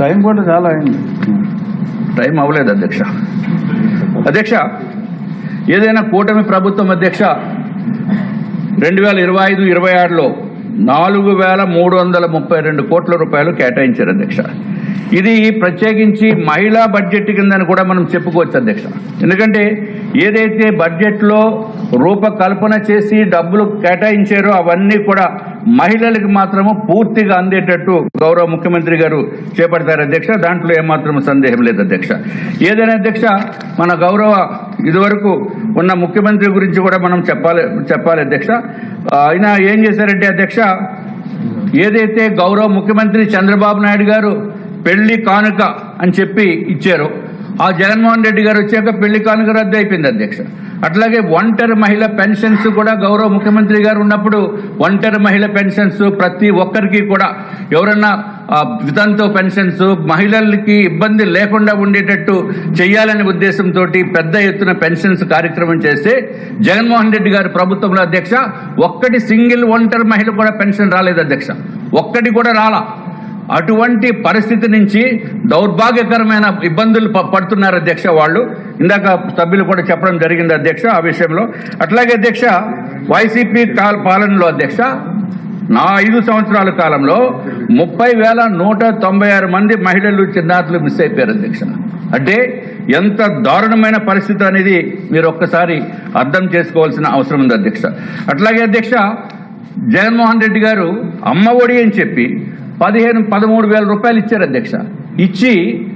Time కూడా చాలా అయింది. టైం అవ్వలేదు అధ్యక్ష. అధ్యక్ష ఏదైనా కూటమి ప్రభుత్వం అధ్యక్ష రెండు వేల ఇరవై ఐదు ఇరవై ఆరులో నాలుగు వేల మూడు వందల ముప్పై రెండు కోట్ల రూపాయలు కేటాయించారు అధ్యక్ష. ఇది ప్రత్యేకించి మహిళా బడ్జెట్ కిందని కూడా మనం చెప్పుకోవచ్చు అధ్యక్ష. ఎందుకంటే ఏదైతే బడ్జెట్లో రూపకల్పన చేసి డబ్బులు కేటాయించారో అవన్నీ కూడా మహిళలకు మాత్రము పూర్తిగా అందేటట్టు గౌరవ ముఖ్యమంత్రి గారు చేపడతారు అధ్యక్ష. దాంట్లో ఏమాత్రం సందేహం లేదు అధ్యక్ష. ఏదైనా అధ్యక్ష మన గౌరవ ఇదివరకు ఉన్న ముఖ్యమంత్రి గురించి కూడా మనం చెప్పాలి చెప్పాలి అధ్యక్ష. ఆయన ఏం చేశారంటే అధ్యక్ష ఏదైతే గౌరవ ముఖ్యమంత్రి చంద్రబాబు నాయుడు గారు పెళ్ళి కానుక అని చెప్పి ఇచ్చారు ఆ జగన్మోహన్ రెడ్డి గారు వచ్చాక పెళ్ళి కానుక రద్దు అయిపోయింది అధ్యక్ష. అట్లాగే ఒంటరి మహిళ పెన్షన్స్ కూడా గౌరవ ముఖ్యమంత్రి గారు ఉన్నప్పుడు ఒంటరి మహిళ పెన్షన్స్ ప్రతి ఒక్కరికి కూడా ఎవరన్నా వితంతో పెన్షన్స్ మహిళలకి ఇబ్బంది లేకుండా ఉండేటట్టు చేయాలనే ఉద్దేశంతో పెద్ద ఎత్తున పెన్షన్స్ కార్యక్రమం చేస్తే జగన్మోహన్ రెడ్డి గారి ప్రభుత్వంలో అధ్యక్ష ఒక్కటి సింగిల్ ఒంటరి మహిళ కూడా పెన్షన్ రాలేదు అధ్యక్ష. ఒక్కటి కూడా రాలా. అటువంటి పరిస్థితి నుంచి దౌర్భాగ్యకరమైన ఇబ్బందులు పడుతున్నారు అధ్యక్ష వాళ్ళు. ఇందాక సభ్యులు కూడా చెప్పడం జరిగింది అధ్యక్ష ఆ విషయంలో. అట్లాగే అధ్యక్ష వైసీపీ కాల పాలనలో అధ్యక్ష నా ఐదు సంవత్సరాల కాలంలో ముప్పై వేల నూట తొంభై ఆరు మంది మహిళలు చిన్నారులు మిస్ అయిపోయారు అధ్యక్ష. అంటే ఎంత దారుణమైన పరిస్థితి అనేది మీరు ఒక్కసారి అర్థం చేసుకోవాల్సిన అవసరం ఉంది అధ్యక్ష. అట్లాగే అధ్యక్ష జగన్మోహన్ రెడ్డి గారు అమ్మ ఒడి అని చెప్పి పదిహేను పదమూడు వేల రూపాయలు ఇచ్చారు అధ్యక్ష. ఇచ్చి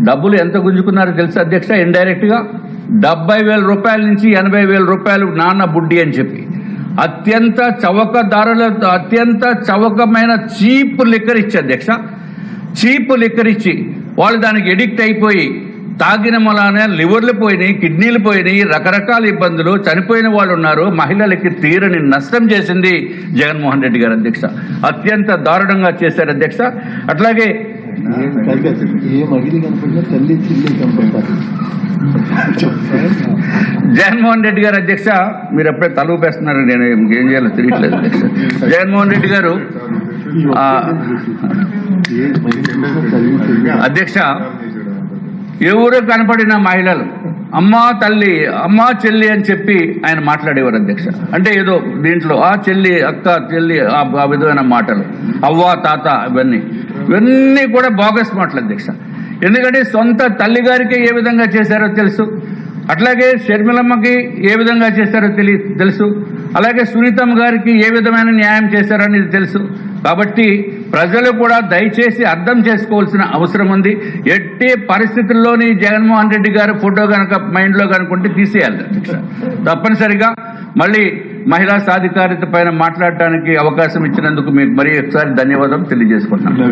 డబ్బులు ఎంత గుంజుకున్నారో తెలుసా అధ్యక్ష? ఇండైరెక్ట్గా డెబ్బై వేల రూపాయల నుంచి ఎనభై వేల రూపాయలు నాన్న బుడ్డి అని చెప్పి. అత్యంత చవకదారుల అత్యంత చవకమైన చీప్ లిక్కర్ ఇచ్చి అధ్యక్ష. చీప్ లిక్కర్ ఇచ్చి. వాళ్ళు దానికి ఎడిక్ట్ అయిపోయి తాగిన మొలానే లివర్లు పోయినాయి కిడ్నీలు పోయినాయి రకరకాల ఇబ్బందులు. చనిపోయిన వాళ్ళు ఉన్నారు మహిళలకి తీరని నష్టం చేసింది జగన్మోహన్ రెడ్డి గారు అధ్యక్ష. అత్యంత దారుణంగా చేశారు అధ్యక్ష. అట్లాగే జగన్మోహన్ రెడ్డి గారు అధ్యక్ష మీరు ఎప్పుడే తల ఊపేస్తున్నారు నేను ఏం చేయాలో తెలియట్లేదు అధ్యక్ష. జగన్మోహన్ రెడ్డి గారు అధ్యక్ష ఎవరు కనపడిన మహిళలు? అమ్మా తల్లి అమ్మా చెల్లి అని చెప్పి ఆయన మాట్లాడేవారు అధ్యక్ష. అంటే ఏదో దీంట్లో ఆ చెల్లి అక్క చెల్లి ఆ విధమైన మాటలు. అవ్వ తాత ఇవన్నీ. ఇవన్నీ కూడా బాగస్ మాటలు అధ్యక్ష. ఎందుకంటే సొంత తల్లి గారికి ఏ విధంగా చేశారో తెలుసు. అట్లాగే షర్మిలమ్మకి ఏ విధంగా చేశారో తెలి తెలుసు. అలాగే సునీతమ్మ గారికి ఏ విధమైన న్యాయం చేశారో అనేది తెలుసు. కాబట్టి ప్రజలు కూడా దయచేసి అర్థం చేసుకోవాల్సిన అవసరం ఉంది. ఎట్టి పరిస్థితుల్లోని జగన్మోహన్ రెడ్డి గారి ఫోటో కనుక మైండ్లో కనుకుంటే తీసేయాలి. అధ్యక్ష తప్పనిసరిగా మళ్ళీ మహిళా సాధికారిత పైన మాట్లాడటానికి అవకాశం ఇచ్చినందుకు మీకు మరీ ఒకసారి ధన్యవాదాలు తెలియజేసుకుంటున్నాను.